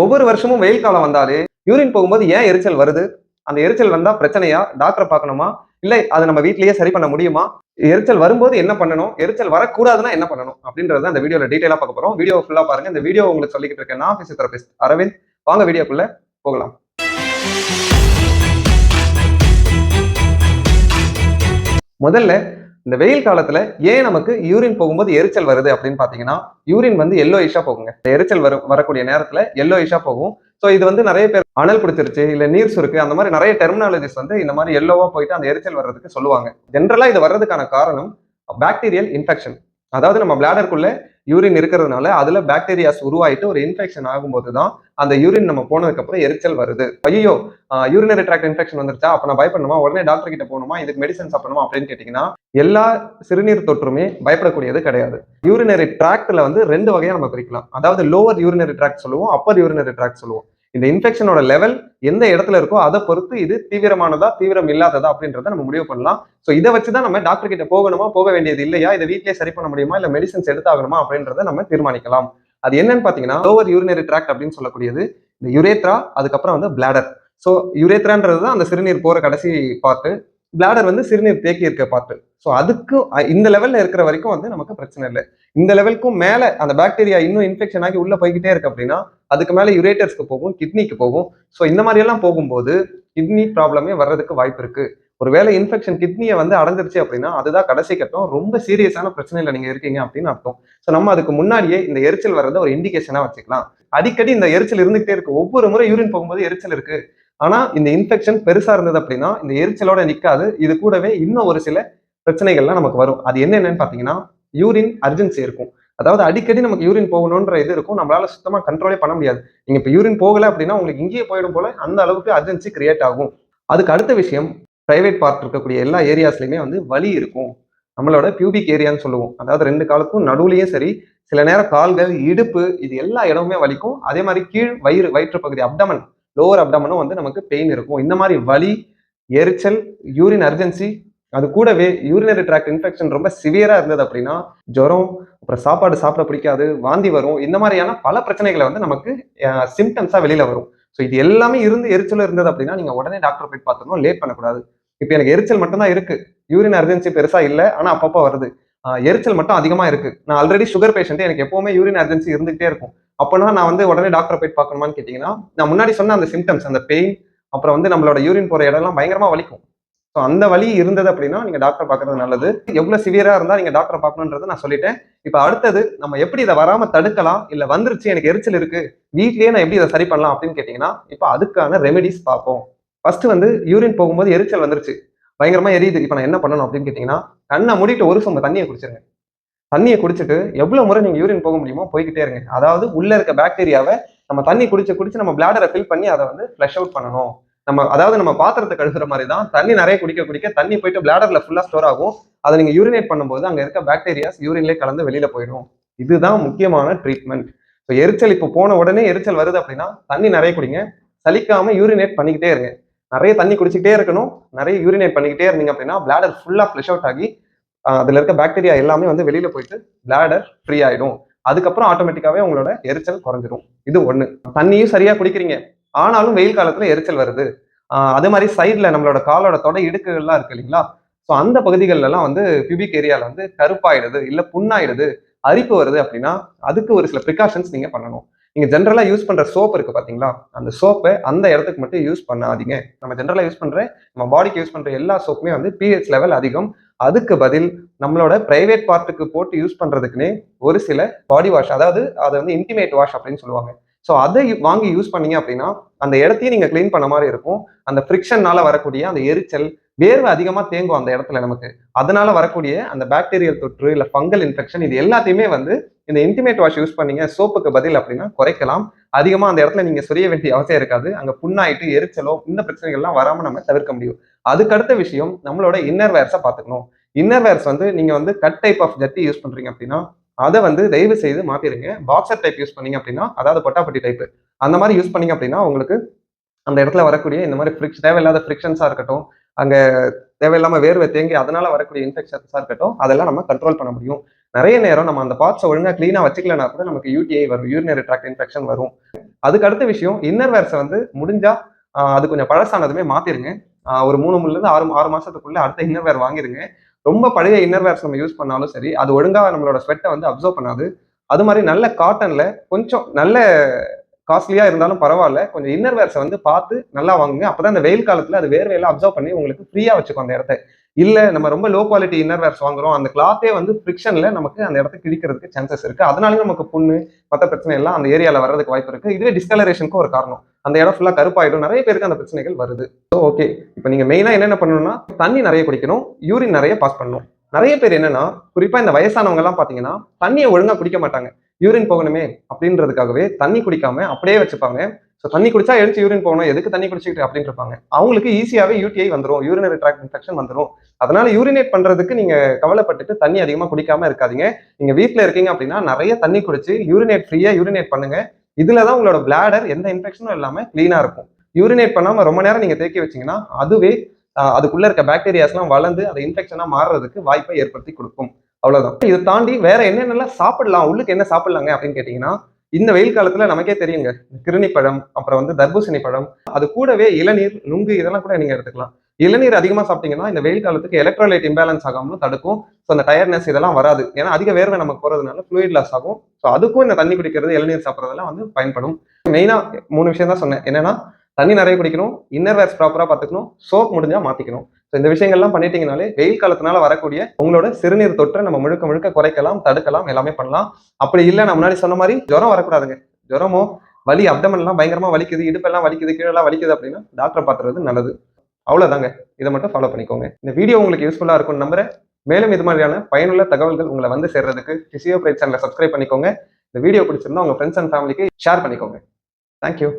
ஒவ்வொரு வருஷமும் வெயில் காலம் வந்தாலே யூரின் போகும்போது ஏன் எரிச்சல் வருது? அந்த எரிச்சல் வந்தா பிரச்சனையா? டாக்டரை பார்க்கணுமா? இல்லை அதை நம்ம வீட்லயே சரி பண்ண முடியுமா? எரிச்சல் வரும்போது என்ன பண்ணணும்? எரிச்சல் வரக்கூடாதுன்னா என்ன பண்ணணும்? அப்படின்றத அந்த வீடியோல டீட்டெயிலா பார்க்க போறோம். வீடியோ ஃபுல்லா பாருங்க. இந்த வீடியோ உங்களுக்கு சொல்லிக்கிட்டு இருக்கேன். நான் பிசியோதெரபிஸ்ட் அரவிந்த். வாங்க வீடியோக்குள்ள போகலாம். முதல்ல இந்த வெயில் காலத்துல ஏன் நமக்கு யூரின் போகும்போது எரிச்சல் வருது அப்படின்னு பாத்தீங்கன்னா யூரின் வந்து எல்லோ இஷா போகுங்க. இந்த எரிச்சல் வர வரக்கூடிய நேரத்துல எல்லோ இஷா போகும். ஸோ இது வந்து நிறைய பேர் அனல் பிடிச்சிருச்சு இல்ல நீர் சுருக்கு அந்த மாதிரி நிறைய டெர்மினாலஜிஸ் வந்து இந்த மாதிரி எல்லோவா போயிட்டு அந்த எரிச்சல் வர்றதுக்கு சொல்லுவாங்க. ஜென்ரலா இது வர்றதுக்கான காரணம் பாக்டீரியல் இன்ஃபெக்ஷன் அதாவது நம்ம பிளாடருக்குள்ள யூரின் இருக்கிறதுனால அதுல பாக்டீரியாஸ் உருவாயிட்டு ஒரு இன்ஃபெக்ஷன் ஆகும்போது தான் அந்த யூரின் நம்ம போனதுக்கு அப்புறம் எரிச்சல் வருது. ஐயோ யூரினரி ட்ராக்ட் இன்ஃபெக்ஷன் வந்துருச்சா? அப்ப நான் பயப்படணுமா? உடனே டாக்டர் கிட்ட போகணுமா? இதுக்கு மெடிசன் சாப்பிடணுமா? அப்படின்னு கேட்டீங்கன்னா எல்லா சிறுநீர் தொற்றுமே பயப்படக்கூடியது கிடையாது. யூரினரி ட்ராக்ட்ல வந்து ரெண்டு வகையா நம்ம பிரிக்கலாம். அதாவது லோவர் யூரினரி ட்ராக்ட் சொல்லுவோம் அப்பர் யூரினரி ட்ராக்ட் சொல்லுவோம். இந்த இன்ஃபெக்ஷனோட லெவல் எந்த இடத்துல இருக்கோ அதை பொறுத்து இது தீவிரமானதா தீவிரம் இல்லாததா அப்படின்றத நம்ம முடிவு பண்ணலாம். ஸோ இதை வச்சு தான் நம்ம டாக்டர் கிட்ட போகணுமா போக வேண்டியது இல்லையா? இதை வீட்லயே சரி பண்ண முடியுமா? இல்லை மெடிசன்ஸ் எடுத்தாகணுமா? அப்படின்றத நம்ம தீர்மானிக்கலாம். அது என்னன்னு பார்த்தீங்கன்னா லோவர் யூரினரி ட்ராக்ட் அப்படின்னு சொல்லக்கூடியது. இந்த யுரேத்ரா அதுக்கப்புறம் வந்து பிளாடர் ஸோ யுரேத்ரான்றது தான் அந்த சிறுநீர் போகிற கடைசி பார்ட்டு பிளாடர் வந்து சிறுநீர் தேக்கி இருக்க பார்ட்டு ஸோ அதுக்கும் இந்த லெவல்ல இருக்கிற வரைக்கும் வந்து நமக்கு பிரச்சனை இல்லை. இந்த லெவலுக்கும் மேல அந்த பாக்டீரியா இன்னும் இன்ஃபெக்ஷன் ஆகி உள்ள போய்கிட்டே இருக்கு அப்படின்னா அதுக்கு மேல யுரேட்டர்ஸ்க்கு போகும் கிட்னிக்கு போகும். ஸோ இந்த மாதிரி எல்லாம் போகும்போது கிட்னி ப்ராப்ளமே வர்றதுக்கு வாய்ப்பு இருக்கு. ஒருவேளை இன்ஃபெக்ஷன் கிட்னியை வந்து அடைஞ்சிருச்சு அப்படின்னா அதுதான் கடைசி கட்டம். ரொம்ப சீரியஸான பிரச்சனையில நீங்க இருக்கீங்க அப்படின்னு அர்த்தம். ஸோ நம்ம அதுக்கு முன்னாடியே இந்த எரிச்சல் வர்றதை ஒரு இண்டிகேஷனா வச்சுக்கலாம். அடிக்கடி இந்த எரிச்சல் இருந்துகிட்டே இருக்கு. ஒவ்வொரு முறை யூரின் போகும்போது எரிச்சல் இருக்கு. ஆனா இந்த இன்ஃபெக்ஷன் பெருசா இருந்தது அப்படின்னா இந்த எரிச்சலோட நிக்காது. இது கூடவே இன்னும் ஒரு சில பிரச்சனைகள்லாம் நமக்கு வரும். அது என்னென்னு பாத்தீங்கன்னா யூரின் அர்ஜென்சி இருக்கும். அதாவது அடிக்கடி நமக்கு யூரின் போகணுன்ற இது இருக்கும். நம்மளால சுத்தமா கண்ட்ரோலே பண்ண முடியாது. நீங்க இப்ப யூரின் போகல அப்படின்னா உங்களுக்கு இங்கேயே போயிடும் போல அந்த அளவுக்கு அர்ஜென்சி கிரியேட் ஆகும். அதுக்கு அடுத்த விஷயம் பிரைவேட் பார்ட் இருக்கக்கூடிய எல்லா ஏரியாஸ்லயுமே வந்து வலி இருக்கும். நம்மளோட பியூபிக் ஏரியான்னு சொல்லுவோம். அதாவது ரெண்டு காலுக்கும் நடுவுலையும் சரி சில நேரம் கால்கள் இடுப்பு இது எல்லா இடமுமே வலிக்கும். அதே மாதிரி கீழ் வயிறு வயிற்று பகுதி அப்டமன் லோவர் அப்டமனும் வந்து நமக்கு பெயின் இருக்கும். இந்த மாதிரி வலி எரிச்சல் யூரின் அர்ஜென்சி அது கூடவே யூரினரி ட்ராக்ட் இன்ஃபெக்ஷன் ரொம்ப சிவியரா இருந்தது அப்படின்னா ஜுரம் அப்புறம் சாப்பாடு சாப்பிட பிடிக்காது வாந்தி வரும். இந்த மாதிரியான பல பிரச்சனைகளை வந்து நமக்கு சிம்டம்ஸா வெளியில வரும். ஸோ இது எல்லாமே இருந்து எரிச்சல் இருந்தது அப்படின்னா நீங்க உடனே டாக்டர் போய் பார்த்துக்கணும் லேட் பண்ணக்கூடாது. இப்போ எனக்கு எரிச்சல் மட்டும்தான் இருக்குது இருக்கு. யூரின் அர்ஜென்சி பெருசா இல்லை ஆனா அப்பப்போ வருது. எரிச்சல் மட்டும் அதிகமா இருக்கு. நான் ஆல்ரெடி சுகர் பேஷண்ட் எனக்கு எப்பவுமே யூரின் அர்ஜென்சி இருந்துகிட்டே இருக்கும். அப்போனா நான் வந்து உடனே டாக்டரை போய் பார்க்கணுமான்னு கேட்டிங்கன்னா நான் முன்னாடி சொன்ன அந்த சிம்டம்ஸ் அந்த பெயின் அப்புறம் வந்து நம்மளோட யூரின் போகிற இடம்லாம் பயங்கரமாக வலிக்கும். ஸோ அந்த வலி இருந்தது அப்படின்னா நீங்கள் டாக்டர் பார்க்கறது நல்லது. எவ்வளோ சிவியராக இருந்தால் நீங்கள் டாக்டரை பார்க்கணுன்றதை நான் சொல்லிட்டேன். இப்போ அடுத்தது நம்ம எப்படி இதை வராமல் தடுக்கலாம்? இல்லை வந்துருச்சு எனக்கு எரிச்சல் இருக்குது வீட்லேயே நான் எப்படி இதை சரி பண்ணலாம் அப்படின்னு கேட்டிங்கன்னா இப்போ அதுக்கான ரெமெடிஸ் பார்ப்போம். ஃபர்ஸ்ட் வந்து யூரின் போகும்போது எரிச்சல் வந்துருச்சு. பயங்கரமாக எரியுது. இப்போ நான் என்ன பண்ணணும் அப்படின்னு கேட்டிங்கன்னா கண்ணை மூடிட்டு ஒரு சொம்பு தண்ணியை குடிச்சிருங்க. தண்ணியை குடிச்சிட்டு எவ்வளவு முறை நீங்க யூரின் போக முடியுமோ போய்கிட்டே இருங்க. அதாவது உள்ள இருக்க பாக்டீரியாவை நம்ம தண்ணி குடிச்சு குடிச்சு நம்ம பிளாடரை ஃபில் பண்ணி அதை வந்து ஃப்ளஷ் அவுட் பண்ணணும். நம்ம அதாவது நம்ம பாத்திரத்தை கழுகுற மாதிரி தான் தண்ணி நிறைய குடிக்க குடிக்க தண்ணி போயிட்டு பிளாடர்ல ஃபுல்லா ஸ்டோர் ஆகும். அதை நீங்க யூரினேட் பண்ணும்போது அங்க இருக்க பாக்டீரியாஸ் யூரின்லேயே கலந்து வெளியில போயிடும். இதுதான் முக்கியமான ட்ரீட்மெண்ட் ஸோ எரிச்சல் இப்போ போன உடனே எரிச்சல் வருது அப்படின்னா தண்ணி நிறைய குடிங்க. சலிக்காம யூரினேட் பண்ணிக்கிட்டே இருங்க. நிறைய தண்ணி குடிச்சிக்கிட்டே இருக்கணும். நிறைய யூரினேட் பண்ணிக்கிட்டே இருந்தீங்க அப்படின்னா பிளாடர் ஃபுல்லா ஃப்ளஷ் அவுட் ஆகி அதுல இருக்க பாக்டீரியா எல்லாமே வந்து வெளியில போயிட்டு பிளாடர் ஃப்ரீ ஆயிடும். அதுக்கப்புறம் ஆட்டோமேட்டிக்காவே உங்களோட எரிச்சல் குறைஞ்சிரும். இது ஒண்ணு. தண்ணியும் சரியா குடிக்கிறீங்க. ஆனாலும் வெயில் காலத்துல எரிச்சல் வருது. அதே மாதிரி சைட்ல நம்மளோட காலோட தொடை இடுக்குகள்லாம் இருக்கு இல்லைங்களா? ஸோ அந்த பகுதிகள்ல எல்லாம் வந்து பியூபிக் ஏரியால வந்து கருப்பாயிடுது இல்ல புண்ணாயிடுது அரிப்பு வருது அப்படின்னா அதுக்கு ஒரு சில ப்ரிகாஷன்ஸ் நீங்க பண்ணணும். நீங்க ஜென்ரலா யூஸ் பண்ற சோப் இருக்கு பாத்தீங்களா? அந்த சோப்பை அந்த இடத்துக்கு மட்டும் யூஸ் பண்ணாதீங்க. நம்ம ஜென்ரலா யூஸ் பண்ற நம்ம பாடிக்கு யூஸ் பண்ற எல்லா சோப்புமே வந்து பிஹெச் லெவல் அதிகம். அதுக்கு பதில் நம்மளோட பிரைவேட் பார்ட்டுக்கு போட்டு யூஸ் பண்றதுக்குன்னே ஒரு சில பாடி வாஷ் அதாவது அதை வந்து இன்டிமேட் வாஷ் அப்படின்னு சொல்லுவாங்க. ஸோ அதை வாங்கி யூஸ் பண்ணீங்க அப்படின்னா அந்த இடத்தையும் நீங்க க்ளீன் பண்ண மாதிரி இருக்கும். அந்த ஃப்ரிக்ஷன்னால வரக்கூடிய அந்த எரிச்சல் வேர்வை அதிகமா தேங்கும் அந்த இடத்துல நமக்கு. அதனால வரக்கூடிய அந்த பாக்டீரியல் தொற்று இல்ல ஃபங்கல் இன்ஃபெக்ஷன் இது எல்லாத்தையுமே வந்து இந்த இன்டிமேட் வாஷ் யூஸ் பண்ணீங்க. சோப்புக்கு பதில் அப்படின்னா குறைக்கலாம். அதிகமா அந்த இடத்துல நீங்க சொரிய வேண்டிய அவசியம் இருக்காது. அங்க புண்ணாயிட்டு எரிச்சலோ இந்த பிரச்சனைகள்லாம் வராம நம்ம தவிர்க்க முடியும். அதுக்கு அடுத்த விஷயம் நம்மளோட இன்னர் வேர்ஸை பார்த்துக்கணும். இன்னர் வேர்ஸ் வந்து நீங்க வந்து கட் டைப் ஆஃப் ஜட்டி யூஸ் பண்றீங்க அப்படின்னா அதை வந்து தயவு செய்து மாத்திருங்க. பாக்ஸர் டைப் யூஸ் பண்ணீங்க அப்படின்னா அதாவது பொட்டாப்பட்டி டைப் அந்த மாதிரி யூஸ் பண்ணீங்க அப்படின்னா உங்களுக்கு அந்த இடத்துல வரக்கூடிய இந்த மாதிரி ஃப்ரிக்ஷ் தேவையில்லாத ஃப்ரிக்ஷன்ஸாக இருக்கட்டும் அங்கே தேவையில்லாமல் வேர்வை தேங்கி அதனால வரக்கூடிய இன்ஃபெக்ஷன்ஸாக இருக்கட்டும் அதெல்லாம் நம்ம கண்ட்ரோல் பண்ண முடியும். நிறைய நேரம் நம்ம அந்த பார்ட்ஸை ஒழுங்காக க்ளீனாக வச்சுக்கலனா கூட நமக்கு யூடிஐ வரும் யூரினரி ட்ராக்ட் இன்ஃபெக்ஷன் வரும். அதுக்கு அடுத்த விஷயம் இன்னர் வேர்ஸை வந்து முடிஞ்சால் அது கொஞ்சம் பழசானதுமே மாற்றிடுங்க ஒரு மூணு முள்ள இருந்து ஆறு ஆறு மாசத்துக்குள்ள அடுத்த இன்னர்வேர் வாங்கிருங்க. ரொம்ப பழைய இன்னர்வேர்ஸ் நம்ம யூஸ் பண்ணாலும் சரி அது ஒழுங்கா நம்மளோட ஸ்வெட்டை வந்து அப்சர்வ் பண்ணாது. அது மாதிரி நல்ல காட்டன்ல கொஞ்சம் நல்ல காஸ்ட்லியா இருந்தாலும் பரவாயில்ல. கொஞ்சம் இன்னர் வேர்ஸை வந்து பார்த்து நல்லா வாங்குங்க. அப்பதான் அந்த வெயில் காலத்துல அது வேர்வையெல்லாம் அப்சர்வ் பண்ணி உங்களுக்கு ஃப்ரீயா வச்சுக்கும் அந்த இடத்த. இல்ல நம்ம ரொம்ப லோ குவாலிட்டி இன்னர் வேர்ஸ் வாங்குறோம். அந்த கிளாத்தே வந்து ஃபிரிக்ஷன்ல நமக்கு அந்த இடத்த கிழிக்கிறதுக்கு சான்சஸ் இருக்கு. அதனாலயும் நமக்கு புண்ணு மற்ற பிரச்சனை எல்லாம் அந்த ஏரியால வர்றதுக்கு வாய்ப்பு இருக்கு. இதுவே டிஸ்கலரேஷனுக்கு ஒரு காரணம். அந்த இடம் ஃபுல்லா கருப்பாயிடும். நிறைய பேருக்கு அந்த பிரச்சனைகள் வருது. ஸோ ஓகே இப்போ நீங்க மெயினா என்னென்ன பண்ணணும்னா தண்ணி நிறைய குடிக்கணும். யூரின் நிறைய பாஸ் பண்ணணும். நிறைய பேர் என்னன்னா குறிப்பா இந்த வயசானவங்க எல்லாம் பாத்தீங்கன்னா தண்ணியை ஒழுங்கா குடிக்க மாட்டாங்க. யூரின் போகணுமே அப்படின்றதுக்காகவே தண்ணி குடிக்காம அப்படியே வச்சுப்பாங்க. ஸோ தண்ணி குடிச்சா எழுச்சி யூரின் போகணும். எதுக்கு தண்ணி குடிச்சிக்கிட்டு அப்படின்னு இருப்பாங்க அவங்களுக்கு ஈஸியாகவே யூடிஐ வந்துடும் யூரினரி ட்ராக் இன்ஃபெக்ஷன் வந்துடும் அதனால யூரினேட் பண்றதுக்கு நீங்க கவலைப்பட்டுட்டு தண்ணி அதிகமாக குடிக்காம இருக்காதீங்க. நீங்க வீட்டில் இருக்கீங்க அப்படின்னா நிறைய தண்ணி குடிச்சு யூரினேட் ஃப்ரீயா யூரினேட் பண்ணுங்க. இதுலதான் உங்களோட பிளாடர் எந்த இன்ஃபெக்ஷனும் இல்லாம கிளீனா இருக்கும். யூரினேட் பண்ணாம ரொம்ப நேரம் நீங்க தேக்கி வச்சீங்கன்னா அதுவே அதுக்குள்ளே அதுக்குள்ள இருக்க பாக்டீரியாஸ்லாம் வளர்ந்து அது இன்ஃபெக்ஷனா மாறுறதுக்கு வாய்ப்பை ஏற்படுத்தி கொடுக்கும். அவ்வளவுதான். இதை தாண்டி வேற என்னென்னலாம் சாப்பிடலாம் உள்ளுக்கு என்ன சாப்பிடலாங்க அப்படின்னு கேட்டீங்கன்னா இந்த வெயில் காலத்துல நமக்கே தெரியுங்க. கிருணி பழம் அப்புறம் வந்து தர்பூசணி பழம் அது கூடவே இளநீர் நுங்கு இதெல்லாம் கூட நீங்க எடுத்துக்கலாம். இளநீர் அதிகமா சாப்பிட்டீங்கன்னா இந்த வெயில் காலத்துக்கு எலக்ட்ரோலைட் இம்பேலன்ஸ் ஆகாமலும் தடுக்கும். ஸோ அந்த டயர்னஸ் இதெல்லாம் வராது. ஏன்னா அதிக வேர்வை நமக்கு போறதுனால ஃப்ளூயிட் லாஸ் ஆகும். ஸோ அதுக்கும் இந்த தண்ணி குடிக்கிறது இளநீர் சாப்பிட்றதெல்லாம் வந்து பயன்படும். மெயினா மூணு விஷயம் தான் சொன்னேன். என்னன்னா தண்ணி நிறைய குடிக்கணும் இன்னர் வேர்ஸ் ப்ராப்பரா பார்த்துக்கணும் சோப் முடிஞ்சா மாத்திக்கணும். ஸோ இந்த விஷயங்கள்லாம் பண்ணிட்டீங்கனாலே வெயில் காலத்தினால வரக்கூடிய உங்களோட சிறுநீர் தொற்றை நம்ம முழுக்க முழுக்க குறைக்கலாம் தடுக்கலாம் எல்லாமே பண்ணலாம். அப்படி இல்லை நான் முன்னாடி சொன்ன மாதிரி ஜுரம் வரக்கூடாதுங்க. ஜுரமோ வலி அப்டமன்லாம் பயங்கரமாக வலிக்குது இடுப்பெல்லாம் வலிக்குது கீழெல்லாம் வலிக்குது அப்படின்னா டாக்டரை பார்த்துறது நல்லது. அவ்வளோதாங்க இதை மட்டும் ஃபாலோ பண்ணிக்கோங்க. இந்த வீடியோ உங்களுக்கு யூஸ்ஃபுல்லாக இருக்கும்னு நம்புறேன். மேலும் இது மாதிரியான பயனுள்ள தகவல்கள் உங்களை வந்து சேர்றதுக்கு பிசியோ பிரைட் சேனலை சப்ஸ்கிரைப் பண்ணிக்கோங்க. இந்த வீடியோ பிடிச்சிருந்தா உங்கள் ஃப்ரெண்ட்ஸ் அண்ட் ஃபேமிலிக்கு ஷேர் பண்ணிக்கோங்க. Thank you